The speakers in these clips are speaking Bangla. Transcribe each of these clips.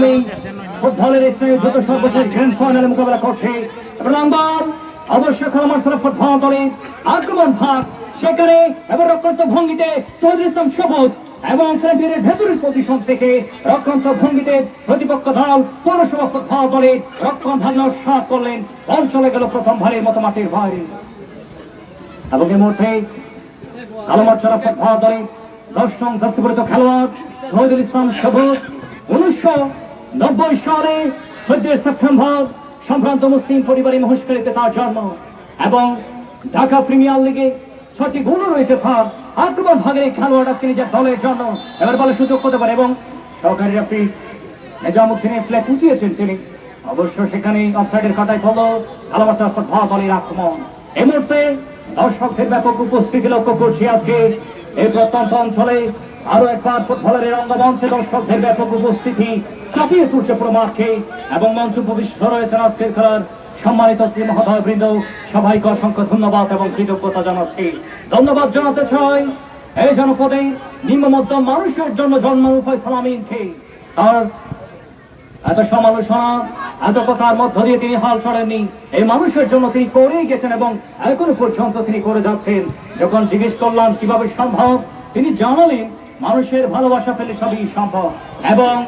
ইসলামী ফুটবলের ইসলামী সর্বশেষ ফাইনালে মোকাবেলা করছে এবং অবশ্য ফুটবল দলের আক্রমণ ভাগ, সেখানে রক্ষান্ত ভঙ্গিতে চৌধুরী ইসলাম সবুজ এবং ভেতরের থেকে ভঙ্গিতে প্রতিপক্ষ দল পৌরসভা ফুটবল দলের রক্ষণ সাত করলেন বল চলে গেল প্রথম ভারের মতো মাঠের বাইরে। এবং এই মুহূর্তে আলমার ছাড়া ফুটবল দলের দশ নং খেলোয়াড় শহীদুল ইসলাম সবুজ, উনিশশো নব্বই সালে চোদ্দই সেপ্টেম্বর সম্ভ্রান্ত মুসলিম পরিবারে মহেশকারীতে তার জন্ম এবং ঢাকা প্রিমিয়ার লিগে ছটি গুণ রয়েছে তার। আক্রমণ ভাগের এই খেলোয়াড়রা তিনি যে দলের জন্য। এবার বলে সুযোগ হতে পারে এবং সহকারী রেফারি নিজামুদ্দিনের ফ্ল্যাগ উঁচিয়েছেন তিনি। অবশ্য সেখানে অফসাইডের কাটায় হলো ভালোবাসা ফুটবল দলের আক্রমণ এই মুহূর্তে দর্শকদের ব্যাপক উপস্থিতি লক্ষ্য করছি আজকে এই প্রত্যন্ত অঞ্চলে আরও একবার ফুটবলের রঙ্গমঞ্চে দর্শকদের ব্যাপক উপস্থিতি কাঁপিয়ে তুলছে পুরো মাঠকে এবং মঞ্চ উপবিষ্ট রয়েছেন আজকের খেলার সম্মানিত শ্রী মহোদয় বৃন্দ সবাইকে অসংখ্য ধন্যবাদ এবং কৃতজ্ঞতা জানাচ্ছি। ধন্যবাদ জানাতে চাই এই জনপদে নিম্ন মধ্যম মানুষের জন্য জন্ম উভয় সালামিনকে। তার এত সমালোচনা, এত কথার মধ্য দিয়ে তিনি হাল ছাড়েননি। এই মানুষের জন্য তিনি করেই গেছেন এবং এখনও পর্যন্ত তিনি করে যাচ্ছেন। যখন জিজ্ঞেস করলাম, কীভাবে সম্ভব? তিনি জানালেন, মানুষের ভালোবাসা পেলে সবই সম্ভব এবং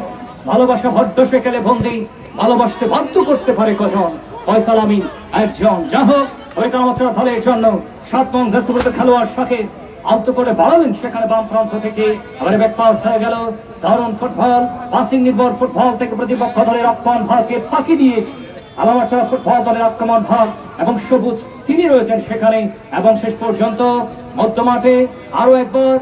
ভালোবাসা ভদ্র সেকেলে বন্দি, ভালোবাসতে বাধ্য করতে পারে কজন? ফয়সাল একজন। যা হোক ওই কামাত্রা দলের জন্য সাত নং দেশগুলোতে খেলোয়াড় সাথে করে বাড়ালেন সেখানে বাম প্রান্ত থেকে। আবার ব্যাক পাস হয়ে গেল। দারুণ ফুটবল। পাসিং নির্ভর ফুটবল থেকে প্রতিপক্ষ দলের আক্রমণ ভাগকে ফাঁকি দিয়ে আলামাচার ফুটবল দলের আক্রমণ ভাগ এবং সবুজ তিনি রয়েছেন সেখানে। এবং শেষ পর্যন্ত মধ্য মাঠে আরও একবার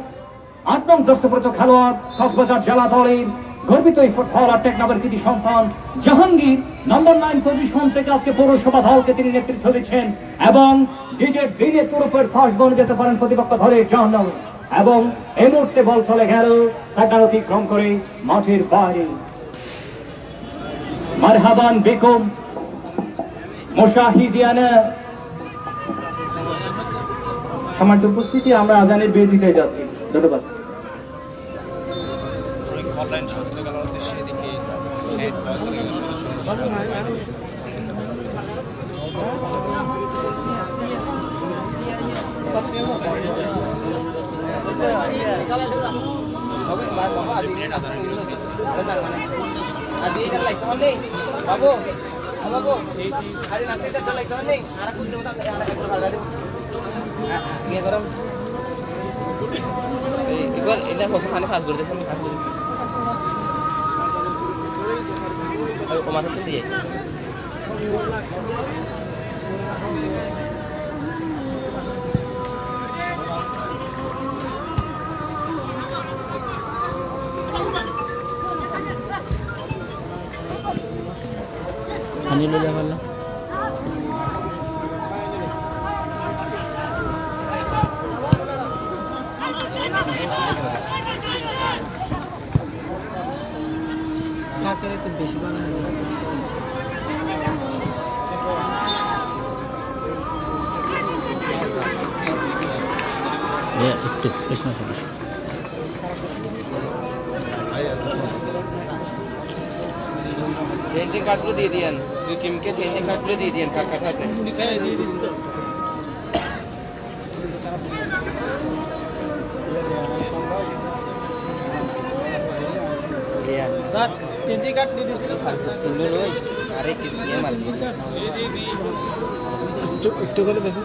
আট নং দস্তপ্রত খেলোয়াড় কক্সবাজার জেলা দলের গর্বিত এই ফুটবলার টেকনাবের কৃতি সন্তান জাহাঙ্গীর নম্বর নাইন পজিশন থেকে আজকে পৌরসভা দলকে তিনি নেতৃত্ব দিচ্ছেন এবং নিজের দিনে তুরুপের ফাঁস বনে যেতে পারেন প্রতিপক্ষ দলের জন্য এবং এই মুহূর্তে বল চলে গেল সাকার অতিক্রম করে মাঠের বাইরে। মারহাবান বেগম মোশাহিদিয়ানা সম্মানিত উপস্থিতি, আমরা আজানের বিয়ে দিতে যাচ্ছি। ধন্যবাদ। অনলাইন সচেতনতার উদ্দেশ্যে দেখি নেট বন্ধ সুন্দর বাবু বাবু আরে নাচতে লাগতে হবে আর কিছু ইয়ে এবার এটা ওখানে ফাঁস করে দিয়েছেন ফাঁস করে ও মাথাতে দিয়ে। পানি লইলে পারলাম একটু বেশি বানানো একটু কৃষ্ণ সিএনজি কার্ডগুলো দিয়ে দিয়েন দুই কিমকে সিএনজি কার্ডগুলো দিয়ে দিয়েন কাকা কাকা দিয়ে দিস তো সিএনজি কার্ড দিয়ে দিছিল কিন্তু নই আরে কি দিয়ে একটু একটু করে দেখুন।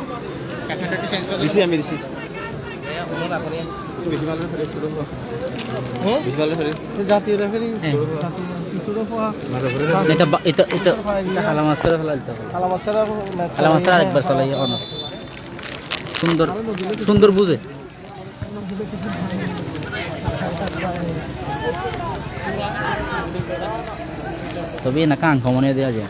দিছি আমি দিছি। হ্যাঁ। সুন্দর সুন্দর বুঝে তবে না কান কমনে দেওয়া যায়।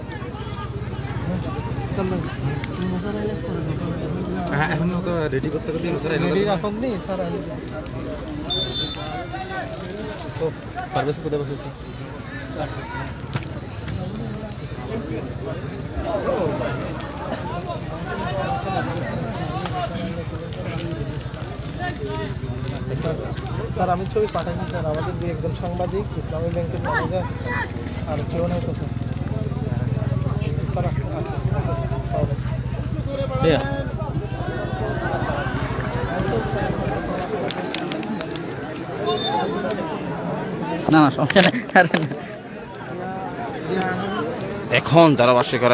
দেখ এখন তো রেডি করতে করতে স্যার রেডি রাখুন নি স্যার তো পারভেজ কোথায় বসেছে? স্যার আমি ছবি পাঠাচ্ছি স্যার আমাদের দুই একজন সাংবাদিক ইসলামী ব্যাংকের ম্যানেজার আর কেউ নাই তো স্যার না না সমস্যা নেই এখন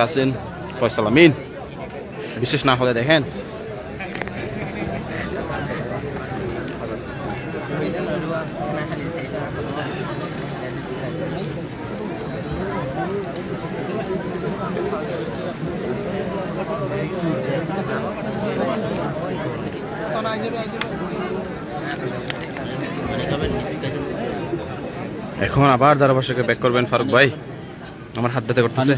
আছেন ফয়সাল আমিন। বিশেষ না হলে দেখেন এখন আবার ধারাভাষ্যকে ব্যাক করবেন ফারুক ভাই। আমার হাত ব্যথা করতেছে।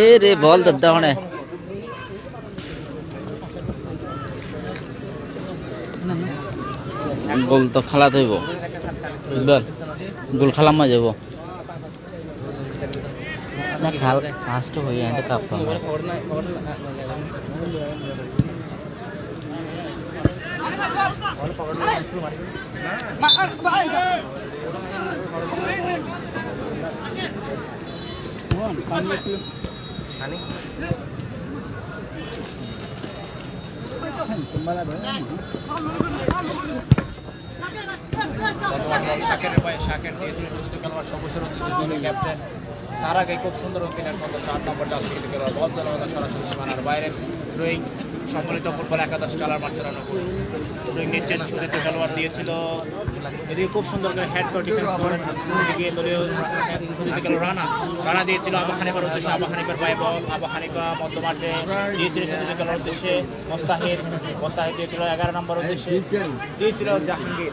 এ রে বল দাদা হনে। গোল তো খেলা হইব। বুঝবার গোল খেলা মা যাব না খাল ফার্স্ট হয়ে এটা কাঁপতো আমার। শাকের ভাই শাকের দিয়েছিল শুধু খেলোয়াড় সবুজের ঐতিহ্যবাহী ক্যাপ্টেন, তার আগে খুব সুন্দর অঙ্কিনের মতো চার নম্বর জাল থেকে খেলোয়াড় বল চালানো সরাসরি সীমানার বাইরে। থ্রোয়িং সম্মিলিত ফুটবল একাদশ খেলার মাঠ চালানো থ্রোয়িং নিচ্ছেন সুদিত খেলোয়াড় দিয়েছিল। এদিকে খুব সুন্দর করে হেড করে ডিফেন্স করেন এদিকে দলীয় সুদিত খেলোয়াড় রানা। রানা দিয়েছিল আবা হানিফার উদ্দেশ্যে, আবা হানিফার পায়ে বল, আবা হানিফা মধ্য মাঠে দিয়েছিল সুদিত খেলোয়াড় উদ্দেশ্যে। মোস্তাহিদ মোস্তাহিদ দিয়েছিল এগারো নম্বর উদ্দেশ্যে। দিয়েছিল জাহাঙ্গীর।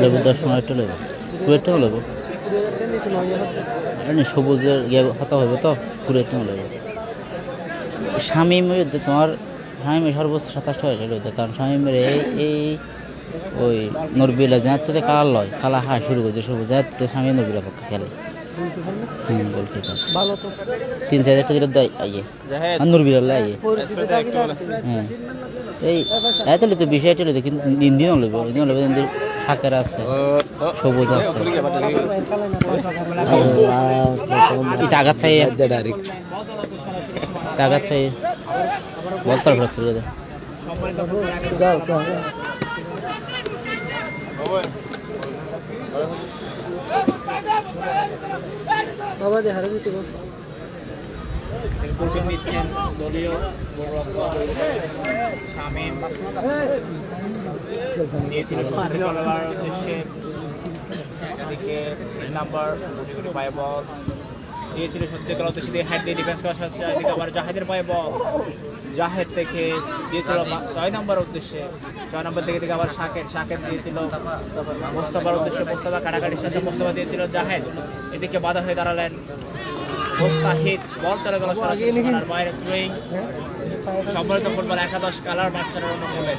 লেবু। লেবু। সবুজের ইয়ে হতা হবে তো একটু লেবু। স্বামীমের তোমার স্বামীমের সর্বোচ্চ সাতাশটা হয়েছে রয়েছে কারণ স্বামীমের এই এই ওই নরবিলা যাতে কালার লয় কালা হায় শুরু করছে সবুজ যাতে স্বামী নরবিলা পক্ষে খেলে। হুম গোলকিপার ভালো তো। তিন চার দেয় আইয়ে। আইয়ে। হ্যাঁ। এই তো বিষয় কিন্তু দিন দিন আছে সবুজ আছে। এটা আঘাত খাই আঘাত খাই বল তার ফেরত চলে যায় বাবা যে হারে দিতে দলীয় দিয়েছিল সত্যি খেলার উদ্দেশ্যে উদ্দেশ্যে দিয়ে ডিফেন্স করা হচ্ছে এদিকে আবার জাহেদের পায়ে বল জাহেদ থেকে দিয়েছিল ছয় নম্বর উদ্দেশ্যে। ছয় নম্বর থেকে দিকে আবার শাকের শাকের দিয়েছিল। মোস্তফার উদ্দেশ্যে মোস্তফা কাটাকাটির সাথে মোস্তফা দিয়েছিল জাহেদ। এদিকে বাধা হয়ে দাঁড়ালেন মোস্তাহিদ। বল চলে গেল সরাসরি বাইরে সম্মানিত ফুটবল একাদশ কালার বাচ্চারা অনুকূলে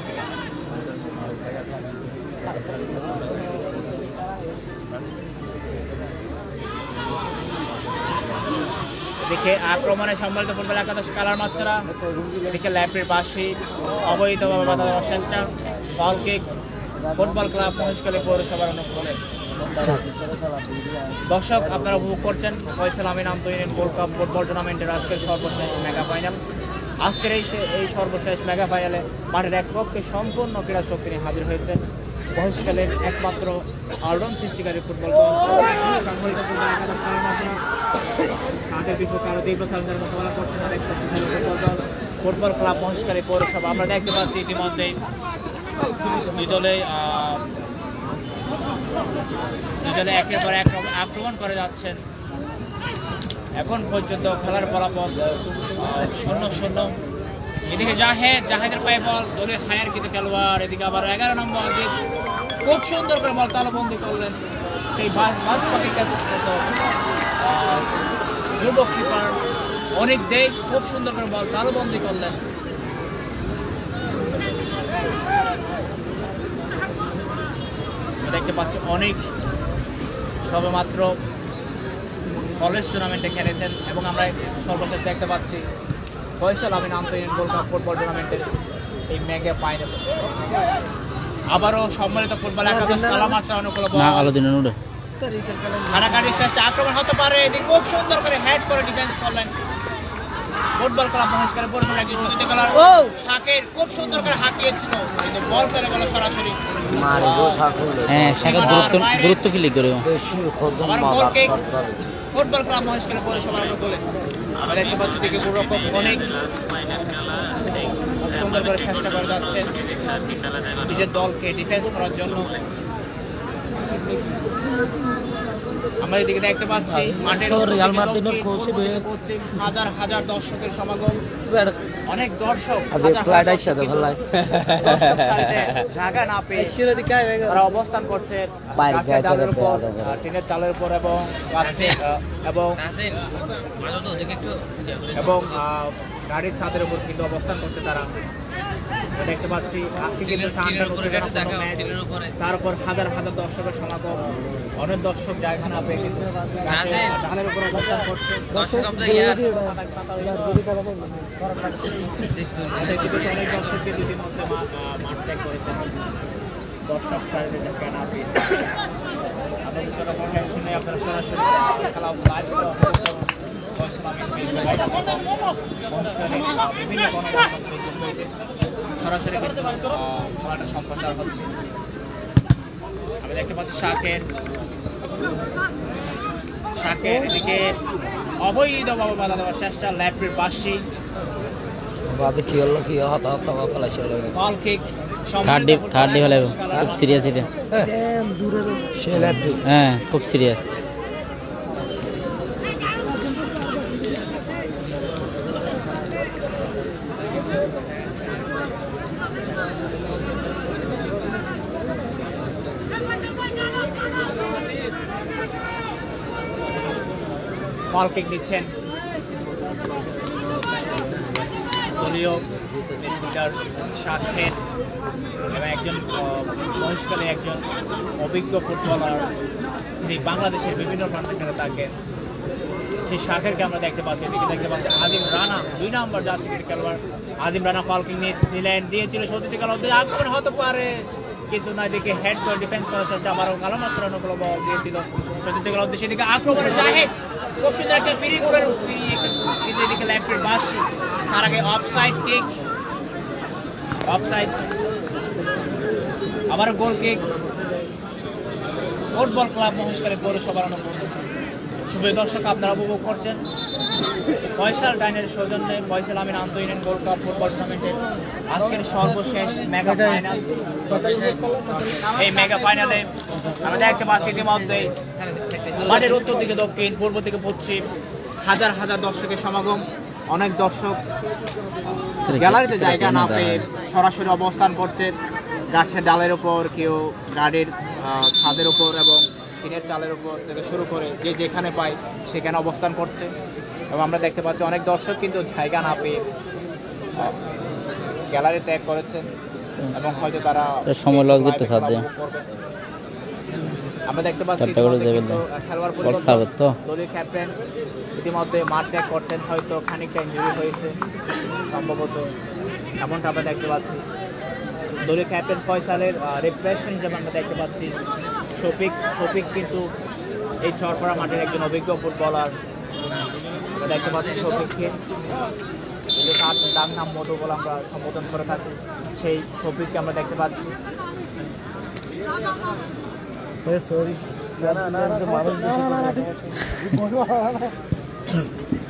এদিকে আক্রমণে সম্মানিত ফুটবল একাদশ কালার বাচ্চারা এদিকে ল্যাপের পাশে অবৈধভাবে বাধা দেওয়ার চেষ্টা বল ফুটবল ক্লাব মহেশখালী পৌরসভার অনুকূলে। দর্শক, আপনারা উপভোগ করছেন ফয়সাল আমিন আন্তর্জাতিক গোল্ড কাপ ফুটবল টুর্নামেন্টের আজকের সর্বশেষ মেগা ফাইনাল আজকের এই এই সর্বশেষ মেগা ফাইনালে মাঠের এক পক্ষে সম্পূর্ণ ক্রীড়া শক্তি হাজির হয়েছে মহেশখালের একমাত্র অলরাউন্ড সৃষ্টিকারী ফুটবল দল। তাদের বিপক্ষে আরও দীর্ঘ সালদের মোকাবেলা করছেন আরেক শক্তিশালী ফুটবল দল ফুটবল ক্লাব মহেশখালী পৌরসভা। আমরা দেখতে পাচ্ছি ইতিমধ্যেই দুই আহ, দুজনে একের পর এক আক্রমণ করে যাচ্ছেন। এখন পর্যন্ত খেলার ফলাফল শূন্য শূন্য। এদিকে জাহেদ, জাহেদের পায়ে বল দলের হায়ার কিন্তু খেলোয়াড়, এদিকে আবার এগারো নম্বর দিক খুব সুন্দর করে বল তালবন্দি করলেন। সেই বাস বাস যুবক কিপার অনেক দেশ খুব সুন্দর করে বল তালবন্দি করলেন। দেখতে পাচ্ছি অনেক সবেমাত্র কলেজ টুর্নামেন্টে খেলেছেন এবং আমরা সর্বশেষ দেখতে পাচ্ছি ফয়সাল আমিন আন্তর্জাতিক গোল্ড কাপ ফুটবল টুর্নামেন্টের এই মেগা ফাইনাল আবারও সম্মানিত ফুটবল একাদশ কালামাত্রা অনুকূল না আলো দিনের উঠে। হানাকাটির শেষে আক্রমণ হতে পারে। এদিকে খুব সুন্দর করে হেড করে ডিফেন্স করলেন। ফুটবল ক্লাব মহেশকারে পরিচালনা একজন সুদীপ খেলার শাকের খুব সুন্দর করে হাঁকিয়েছিল। কিন্তু বল পেলে গেল সরাসরি। হ্যাঁ শাকের গুরুত্ব গুরুত্ব কি লিখ করে আবার ball kick football club Maheshkhali পৌরসভার অনুকূলে আমরা দেখতে পাচ্ছি দিকে পুরোরকম অনেক সুন্দর করে চেষ্টা করে যাচ্ছেন নিজের দলকে ডিফেন্স করার জন্য। আমরা এদিকে দেখতে পাচ্ছি মাঠের রিয়াল হাজার হাজার দর্শকের সমাগম। অনেক দর্শক ফ্লাইট আইসা তো দর্শক ভালো লাগে। জায়গা না পেয়ে তারা অবস্থান করছে করে উপর টিনের চালের উপর এবং এবং এবং গাড়ির ছাদের উপর কিন্তু অবস্থান করছে তারা। দেখতে পাচ্ছি। আজকে কিন্তু ঠান্ডার উত্তেজনাপূর্ণ ম্যাচ। তার উপর হাজার হাজার দর্শকের সমাগম। অনেক দর্শক জায়গা না পেয়ে কিন্তু গাছের উপর অবস্থান করছে। আমাদের কিন্তু অনেক দর্শকদের ইতিমধ্যে মাঠ ত্যাগ করেছেন। দর্শক সারিতে জায়গা না পেয়ে আপনাদের জন্য কোনো টেনশন নেই আপনারা সরাসরি খেলা লাইভ বিভিন্ন। সরাসরি কিন্তু খেলাটা সম্প্রচার হচ্ছে আমি দেখতে পাচ্ছি শাকের শাকের এদিকে অবৈধভাবে বাধা দেওয়ার চেষ্টা ল্যাপের বাসি। বাদে কি হলো কি হত হত ফেলাইছিল বল কিক খাড্ডি খাড্ডি ফেলে খুব সিরিয়াস এটা। হ্যাঁ। খুব সিরিয়াস কিক দিচ্ছেন লিডার এবং একজন আহ, একজন অভিজ্ঞ ফুটবলার যিনি বাংলাদেশের বিভিন্ন প্রান্ত থেকে থাকেন সেই শাখেরকে আমরা দেখতে পাচ্ছি এদিকে দেখতে পাচ্ছি আজিম রানা দুই নম্বর জার্সি খেলোয়াড়। আজিম রানা ফালকিং নিলেন দিয়েছিল সত্যি কাল আক্রমণ হতে পারে। কিন্তু না, এদিকে হেড করে ডিফেন্স করার চেষ্টা আবারও কালামাত্র অনুকূল বল দিয়েছিল। কাল উদ্দেশ্যে এদিকে আক্রমণে জাহেদ। খুব একটা ফ্রি করে কিন্তু এদিকে লেফটের বাস। তার আগে off side kick off side আবার goal kick football club Maheshkhali পৌরসভার অনুকূল। শুভ দর্শক, আপনারা উপভোগ করছেন ফয়সাল ডাইনের সৌজন্যে ফয়সাল আমিন আন্তঃইউনিয়ন গোল্ড কাপ ফুটবল টুর্নামেন্টের আজকের সর্বশেষ মেগা ফাইনাল। এই মেগা ফাইনালে আমরা দেখতে পাচ্ছি ইতিমধ্যে মাঠের উত্তর দিকে দক্ষিণ পূর্ব থেকে পশ্চিম হাজার হাজার দর্শকের সমাগম। অনেক দর্শক গ্যালারিতে জায়গা না পেয়ে সরাসরি অবস্থান করছে গাছের ডালের ওপর কেউ গাড়ির ছাদের ওপর এবং টিনের চালের উপর থেকে শুরু করে যে যেখানে পায় সেখানে অবস্থান করছে। এবং আমরা দেখতে পাচ্ছি অনেক দর্শক কিন্তু জায়গা না পেয়ে গ্যালারি ত্যাগ করেছেন এবং হয়তো তারা সময় লাগবে তো সাথে। করবে। আমরা দেখতে পাচ্ছি খেলোয়াড় তো। দলীয় ক্যাপ্টেন ইতিমধ্যে মাঠ ত্যাগ করতেন হয়তো খানিকটা ইঞ্জুরি হয়েছে সম্ভবত। এমনটা আমরা দেখতে পাচ্ছি। দলীয় ক্যাপ্টেন ফয়সালের রিপ্লেসমেন্ট হিসেবে আমরা দেখতে পাচ্ছি। শফিক শফিক কিন্তু এই চরপাড়া মাঠের একজন অভিজ্ঞ ফুটবলার। দেখতে পাচ্ছি শফিককে। যে তার ডাক নাম মধু বলে আমরা সম্বোধন করে থাকি সেই শফিককে আমরা দেখতে পাচ্ছি।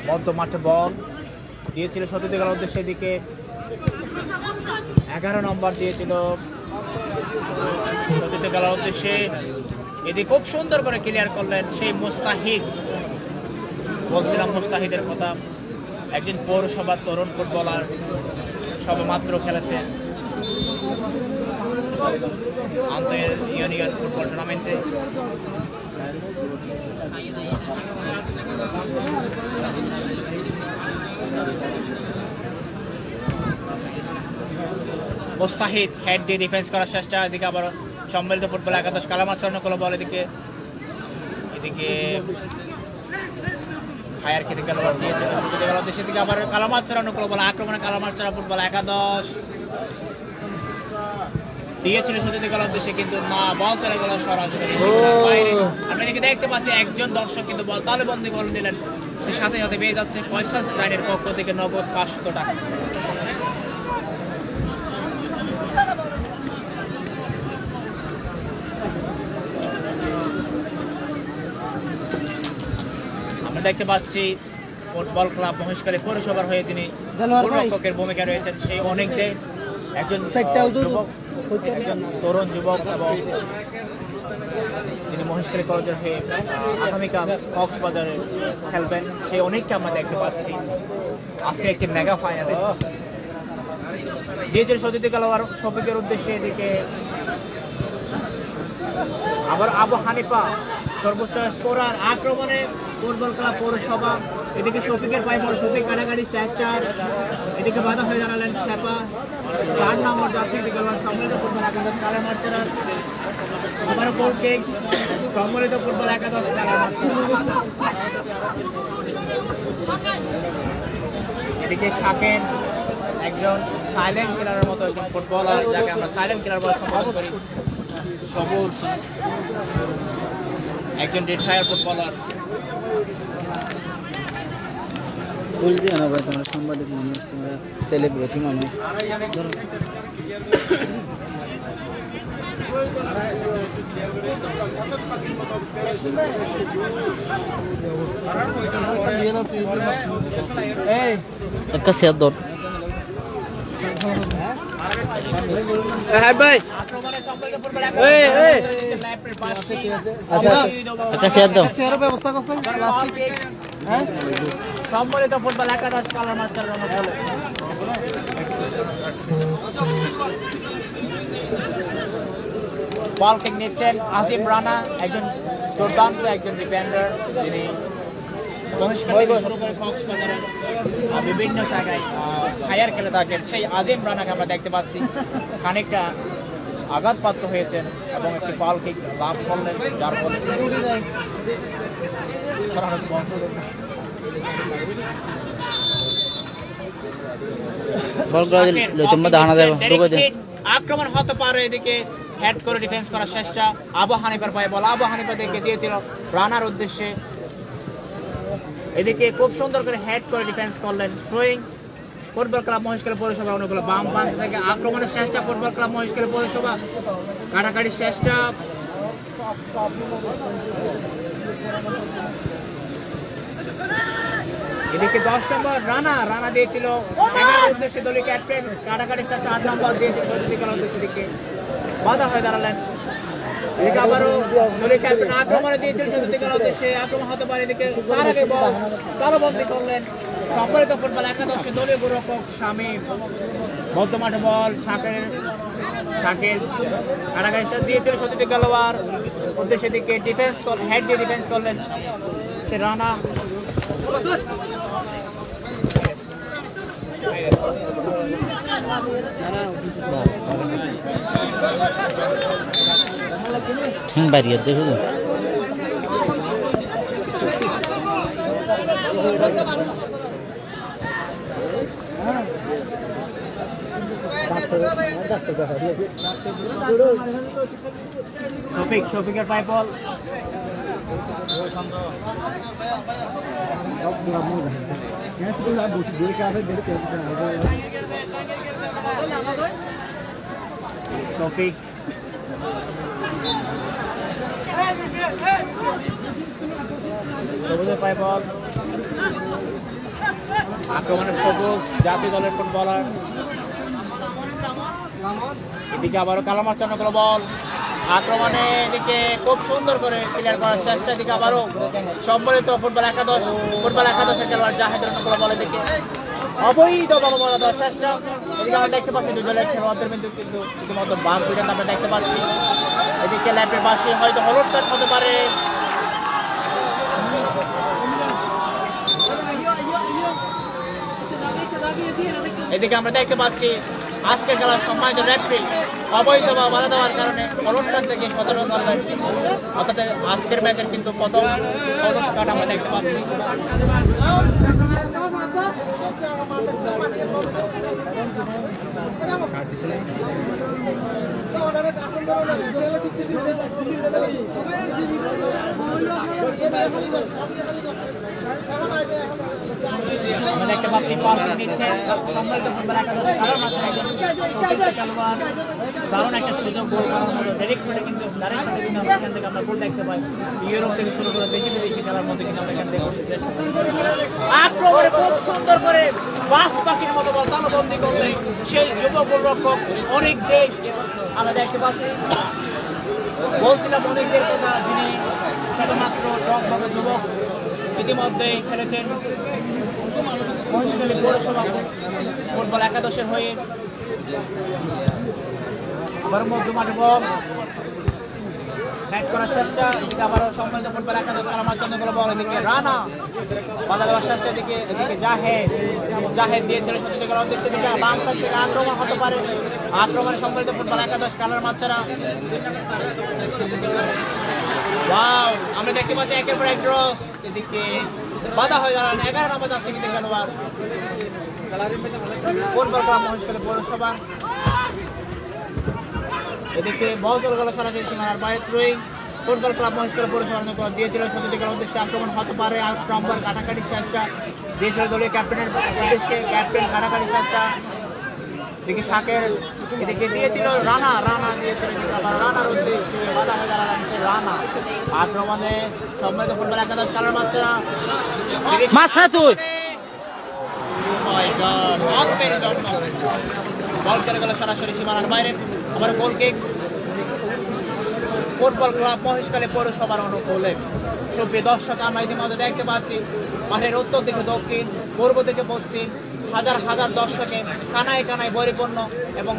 মধ্য মাঠে বল দিয়েছিল সতীর্থ গেল উদ্দেশ্যে দিকে এগারো নম্বর দিয়েছিল সতীর্থ গেলার উদ্দেশ্যে। এদিকে খুব সুন্দর করে ক্লিয়ার করলেন সেই মুস্তাহিদ। বলছিলাম মুস্তাহিদের কথা। একজন পৌরসভার তরুণ ফুটবলার সবেমাত্র খেলেছেন আন্তঃ ইউনিয়ন ফুটবল টুর্নামেন্টে। মোস্তাহিদ হেড দিয়ে ডিফেন্স করার চেষ্টা, এদিকে আবার সম্মিলিত ফুটবল একাদশ কালামাচরণ করল বল এদিকে। এদিকে হায়ার খেতে গেল দিয়েছিল শুরুতে গেল দেশের দিকে আবার ছড়া করল বল আক্রমণে কালামাচরণ ফুটবল একাদশ। দিয়েছিল দেশে কিন্তু না বল চলে গেল সরাসরি। বাইরে। আপনি দেখতে পাচ্ছি একজন দর্শক কিন্তু বল তালেবন্দি বল নিলেন। সাথে সাথে পেয়ে যাচ্ছে পয়সা লাইনের পক্ষ থেকে নগদ পাঁচশত টাকা। দেখতে পাচ্ছি ফুটবল ক্লাব মহেশখালী পৌরসভার হয়ে তিনি গোলরক্ষকের ভূমিকা রয়েছেন। সেই অনেক দিন একজন যুবক একজন তরুণ যুবক এবং তিনি মহেশখালী কলেজের হয়ে আগামীকাল কক্সবাজারে খেলবেন। সেই অনেককে আমরা দেখতে পাচ্ছি। আজকে একটি মেগা ফাইনালে দিয়েছেন সতীর্থ খেলোয়াড় শফিকের উদ্দেশ্যে এদিকে আবার আবু হানিফা সর্বোচ্চ স্কোরার আক্রমণে ফুটবল ক্লাব পৌরসভা, এদিকে শফিকের পায়ে পড়ে শফিক কাটাকাটি চেষ্টার এদিকে বাধা হয়ে দাঁড়ালেন সেপা চার নম্বর জার্সি খেলোয়াড় সম্মিলিত ফুটবল একাদশ কালে মার্চার আবারও গোল কিক সম্মিলিত ফুটবল একাদশ এদিকে থাকেন একজন সাইলেন্ট কিলারের মতো একজন ফুটবলার যাকে আমরা সাইলেন্ট কিলার বলে সম্বোধন করি। সবুজ। একজন রিটায়ার ফুটবলার ফুল দিয়ে না ভাই তোমরা সাংবাদিক মানুষ তোমরা সেলিব্রিটি মানুষ। একটা শেয়ার দর হ্যাঁ ভাই। ফুটবল পাশে আচ্ছা। একটা শেয়ার দাও চেয়ারের ব্যবস্থা করছেন? প্লাস্টিক হ্যাঁ? সম্মিলিত ফুটবল একাদশ কালার মাস্টার বল কিক নিচ্ছেন আজিম রানা একজন দুর্দান্ত একজন ডিফেন্ডার যিনি বিভিন্ন জায়গায় ফায়ার খেলে থাকেন। সেই আজিম রানাকে আমরা দেখতে পাচ্ছি। খানিকটা আঘাতপ্রাপ্ত হয়েছেন এবং একটি কিক লাভ করলেন যার ফলে আক্রমণ হতে পারে এদিকে হেড করে ডিফেন্স করার চেষ্টা। আবু হানিফার পায়ে বল আবু হানিফা দিকে দিয়েছিল রানার উদ্দেশ্যে। এদিকে খুব সুন্দর করে হেড করে ডিফেন্স করলেন থ্রোয়িং ফুটবল ক্লাব মহেশখালী পৌরসভা অনুকূলে বাম প্রান্ত থেকে আক্রমণের চেষ্টা ফুটবল ক্লাব মহেশখালী পৌরসভা। কাটাকাটির চেষ্টা এদিকে দশ নম্বর রানা। রানা দিয়েছিল উদ্দেশ্যে দলীয় ক্যাপ্টেন কাটাকাটির সাথে আট নম্বর দিয়েছিল বাধা হয়ে দাঁড়ালেন। এদিকে আবারও চতুর্দিকের উদ্দেশ্যে। আক্রমণ হতে পারে এদিকে। তার আগে বল তালবন্দি করলেন। সম্পর্কিত ফুটবল একাদশে দলীয় গোলরক্ষক শামীম। মধ্যমাঠে বল শাকের শাকের কাটাকাটির সাথে দিয়েছিল গেলোয়ার উদ্দেশ্যে দিকে ডিফেন্স হেড দিয়ে ডিফেন্স করলেন রানা। ঠ্যাং বাড়িয়ে দে শুধু শফিক শফিকের পাই শফিক সবুজের পাই বল। আক্রমণের সবুজ জাতীয় দলের ফুটবলার। এদিকে আবারও কালামার চান্নগুলো বল। আক্রমণে এদিকে খুব সুন্দর করে ক্লিয়ার করার চেষ্টা, এদিকে আবারও সম্মিলিত ফুটবল একাদশ, ফুটবল একাদশের খেলোয়াড় জাহেদের অনুকূল বল এদিকে অবৈধ বাবা চেষ্টা। এদিকে আমরা দেখতে পাচ্ছি দুই দলের খেলোয়াড়দের কিন্তু কিন্তু ইতিমধ্যে বাঘ দুইটা আমরা দেখতে পাচ্ছি। এদিকে ল্যাপের পাশে হয়তো হলুদ কার্ড হতে পারে। এদিকে আমরা দেখতে পাচ্ছি আজকের খেলার সম্মানিত রেফারি অবৈধ বা বাধা দেওয়ার কারণে হলুদ থেকে সতেরো করলেন অর্থাৎ আজকের ম্যাচের কিন্তু প্রথম হলুদ আমরা দেখতে পাচ্ছি। একটা সাথে কিন্তু আমরা এখান দেখতে পাই। ইউরোপ থেকে শুরু করে দেশি বিদেশি খেলার মধ্যে খুব সুন্দর করে বাস পাখির মতো তালবন্দি করলেন সেই যুব গোলরক্ষক অনেক দেশ আমরা দেখতে পাচ্ছি। বলছিলাম অনেকদের কথা, যিনি শুধুমাত্র টকভাবে যুবক। ইতিমধ্যেই খেলেছেন। মহেশখালী পৌরসভা ফুটবল একাদশের হয়ে মধ্যমাঠে বল। ব্যাট করার চেষ্টা এদিকে আবারও সম্মানিত ফুটবল একাদশ কালামার জন্য বলে বল এদিকে। রানা। বাধা দেওয়ার চেষ্টা এদিকে এদিকে জাহেদ। জাহেদ দিয়েছিল সত্যি থেকে উদ্দেশ্যে এদিকে বাম সাইড থেকে আক্রমণ হতে পারে। আক্রমণে সম্মানিত ফুটবল একাদশ খেলার আমরা দেখতে পাচ্ছি একের পর এক ড্রস এদিকে বাধা হয়ে দাঁড়ান। এগারো নম্বর যাচ্ছে কিন্তু খেলোয়াড়। ফুটবল ক্লাব মহেশখালী পৌরসভা। এদিকে বল চলে গেল সরাসরি সীমানার বাইরে ফুটবল ক্লাব মহেশখালী পৌরসভার নিকট দিয়েছিল সতীর্থের উদ্দেশ্যে আক্রমণ হতে পারে। আর নম্বর কাটাকাটি চেষ্টা দিয়েছিল দলীয় ক্যাপ্টেনের উদ্দেশ্যে। ক্যাপ্টেন কাটাকাটি চেষ্টা এদিকে শাকের এদিকে দিয়েছিল রানা রানা দিয়েছিল আবার রানার উদ্দেশ্যে বাধা হয়ে সেই রানা। আক্রমণে সম্মিলিত ফুটবল একাদশ খেলার মাত্রা মাঝখানে তুই। বল চলে গেল সরাসরি সীমানার বাইরে আবার goal kick football club Maheshkhali পৌরসভার অনুকূলে। সুপ্রিয় দর্শক আমরা ইতিমধ্যে দেখতে পাচ্ছি মাঠের উত্তর দিকে দক্ষিণ পূর্ব থেকে পশ্চিম। হাজার হাজার দর্শকে কানায় কানায় পরিপূর্ণ এবং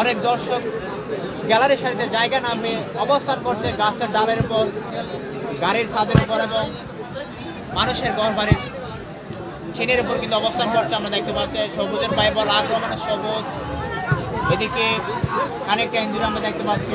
অনেক দর্শক গ্যালারির সাথে জায়গা নামে অবস্থান করছে গাছের ডালের উপর, গাড়ির ছাদের উপর এবং মানুষের ঘর বাড়ির চীনের উপর কিন্তু অবস্থান করছে, আমরা দেখতে পাচ্ছি সবুজের পায়ে বল আক্রমণে সবুজ। এদিকে খানিকটা ইঞ্জুরি আমরা দেখতে পাচ্ছি।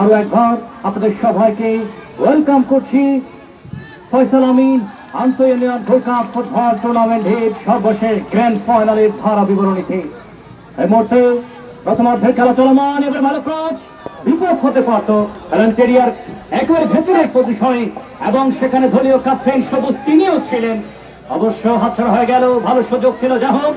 আরও একবার আপনাদের সবাইকে ওয়েলকাম করছি। ফয়সাল আমিন আন্তঃ ঢোকা ফুটবল টুর্নামেন্টের সর্বশেষ গ্র্যান্ড ফাইনালের ধারা বিবরণীতে এই মুহূর্তে প্রথমার্ধের খেলা চলমান, এবার ভালো ক্রস বিপদ হতে পারত। কেরিয়ার একেবারে ভেতরের পজিশনে এবং সেখানে দলীয় কাপ্তেন সবুজ তিনিও ছিলেন। অবশ্য হাতছাড়া হয়ে গেল, ভালো সুযোগ ছিল। যা হোক